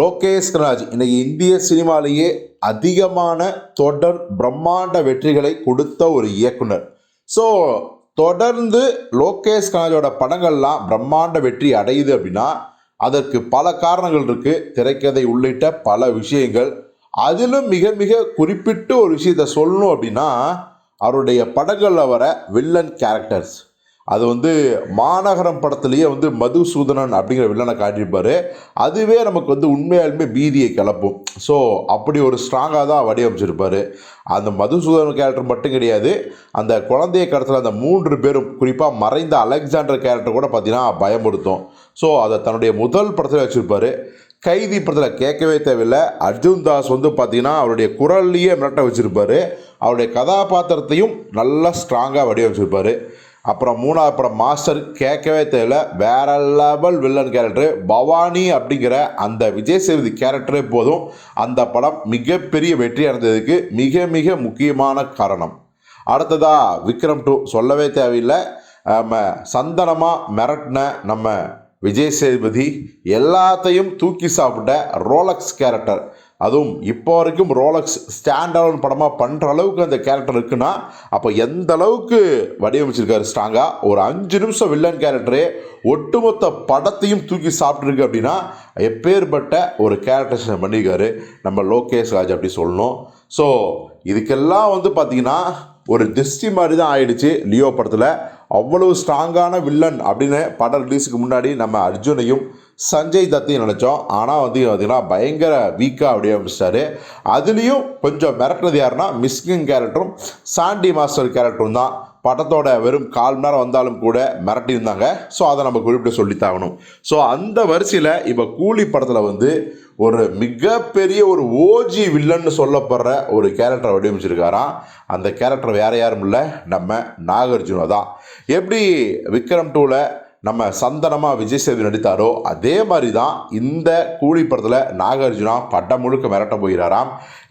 லோகேஷ் கனராஜ் இன்னைக்கு இந்திய சினிமாலேயே அதிகமான தொடர் பிரம்மாண்ட வெற்றிகளை கொடுத்த ஒரு இயக்குனர். ஸோ தொடர்ந்து லோகேஷ் கனராஜோட படங்கள்லாம் பிரம்மாண்ட வெற்றி அடையுது அப்படின்னா அதற்கு பல காரணங்கள் இருக்குது திரைக்கதை உள்ளிட்ட பல விஷயங்கள். அதிலும் மிக மிக குறிப்பிட்டு ஒரு விஷயத்த சொல்லணும் அப்படின்னா அவருடைய படங்களில் வர வில்லன் கேரக்டர்ஸ் அது வந்து மாநகரம் படத்துலேயே வந்து மதுசூதனன் அப்படிங்கிற வில்லனை காட்டியிருப்பார். அதுவே நமக்கு வந்து உண்மையாலுமே பீதியை கிளப்பும். ஸோ அப்படி ஒரு ஸ்ட்ராங்காக தான் வடிவமைச்சிருப்பார். அந்த மதுசூதனன் கேரக்டர் மட்டும் கிடையாது. அந்த குழந்தைய கடத்தில் அந்த மூன்று பேரும் குறிப்பாக மறைந்த அலெக்சாண்டர் கேரக்டர் கூட பார்த்தீங்கன்னா பயமுறுத்தும். ஸோ அதை தன்னுடைய முதல் படத்தில் வச்சுருப்பார். கைதி படத்தில் கேட்கவே தேவையில்லை. அர்ஜுன் தாஸ் வந்து பார்த்தீங்கன்னா அவருடைய குரல்லையே மிரட்ட வச்சுருப்பார். அவருடைய கதாபாத்திரத்தையும் நல்லா ஸ்ட்ராங்காக வடிவமைச்சிருப்பார். அப்புறம் மூணாவது படம் மாஸ்டர் கேட்கவே தேவையில்ல. வேற லெவல் வில்லன் கேரக்டர் பவானி அப்படிங்கிற அந்த விஜய் சேதுபதி கேரக்டரே போதும். அந்த படம் மிகப்பெரிய வெற்றி அடைந்ததுக்கு மிக மிக முக்கியமான காரணம். அடுத்ததா விக்ரம் டூ சொல்லவே தேவையில்லை. நம்ம சந்தனமாக மிரட்டின நம்ம விஜய் சேதுபதி எல்லாத்தையும் தூக்கி சாப்பிட்ட ரோலக்ஸ் கேரக்டர் அதுவும் இப்போ வரைக்கும் ரோலக்ஸ் ஸ்டாண்ட் அலோன் படமாக பண்ணுற அளவுக்கு அந்த கேரக்டர் இருக்குன்னா அப்போ எந்த அளவுக்கு வடிவமைச்சிருக்காரு ஸ்ட்ராங்காக ஒரு அஞ்சு நிமிஷம் வில்லன் கேரக்டரே ஒட்டுமொத்த படத்தையும் தூக்கி சாப்பிட்ருக்கு அப்படின்னா எப்பேற்பட்ட ஒரு கேரக்டரைசேஷன் பண்ணியிருக்காரு நம்ம லோகேஷ் ராஜ் அப்படி சொல்லணும். ஸோ இதுக்கெல்லாம் வந்து பார்த்திங்கன்னா ஒரு திருஷ்டி மாதிரி தான் ஆயிடுச்சு லியோ படத்தில். அவ்வளவு ஸ்ட்ராங்கான வில்லன் அப்படின்னு படம் ரிலீஸுக்கு முன்னாடி நம்ம அர்ஜுனையும் சஞ்சய் தத்தையும் நினச்சோம். ஆனால் வந்து பார்த்திங்கன்னா பயங்கர வீக்காக அப்படியே அமைச்சிட்டாரு. அதுலேயும் கொஞ்சம் மிரட்டினது யாருன்னா மிஸ்கிங் கேரக்டரும் சாண்டி மாஸ்டர் கேரக்டரும் தான். படத்தோட வெறும் கால் மணி நேரம் வந்தாலும் கூட மிரட்டியிருந்தாங்க ஸோ அதை நம்ம குறிப்பிட்டு சொல்லித்தாகணும் ஸோ அந்த வரிசையில் இப்போ கூலி படத்தில் வந்து ஒரு மிகப்பெரிய ஒரு ஓஜி வில்லன்னு சொல்லப்படுற ஒரு கேரக்டரை வடிவமைச்சிருக்காராம். அந்த கேரக்டர் வேற யாரும் இல்லை. நம்ம நாகார்ஜுனா தான். எப்படி விக்ரம் டூவில் நம்ம சந்தனமாக விஜய் சேது நடித்தாரோ அதே மாதிரி தான் இந்த கூலி படத்தில் நாகார்ஜுனா பட்டம் முழுக்க மிரட்ட போகிறாராம்.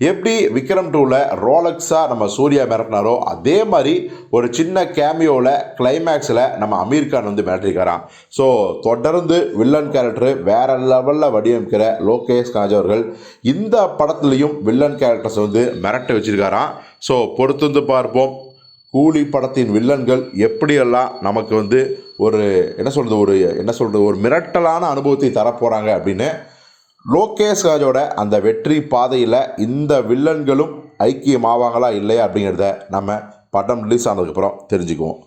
எப்படி விக்ரம் டூவில் ரோலக்ஸாக நம்ம சூர்யா மிரட்டினாரோ அதே மாதிரி ஒரு சின்ன கேமியோவில் கிளைமேக்ஸில் நம்ம அமீர் கான் வந்து மிரட்டிருக்காராம் ஸோ தொடர்ந்து வில்லன் கேரக்டர் வேற லெவலில் வடிவமைக்கிற லோகேஷ் காஜ் அவர்கள் இந்த படத்துலையும் வில்லன் கேரக்டர்ஸ் வந்து மிரட்ட வச்சுருக்காராம். ஸோ பொறுத்து வந்து பார்ப்போம் கூலி படத்தின் வில்லன்கள் எப்படியெல்லாம் நமக்கு வந்து ஒரு என்ன சொல்கிறது ஒரு என்ன சொல்கிறது ஒரு மிரட்டலான அனுபவத்தை தரப்போகிறாங்க அப்படின்னு லோகேஷ் ராஜோட அந்த வெற்றி பாதையில் இந்த வில்லன்களும் ஐக்கியமாவாங்களா இல்லையா அப்படிங்கிறத நம்ம படம் ரிலீஸ் ஆனதுக்கப்புறம் தெரிஞ்சுக்குவோம்.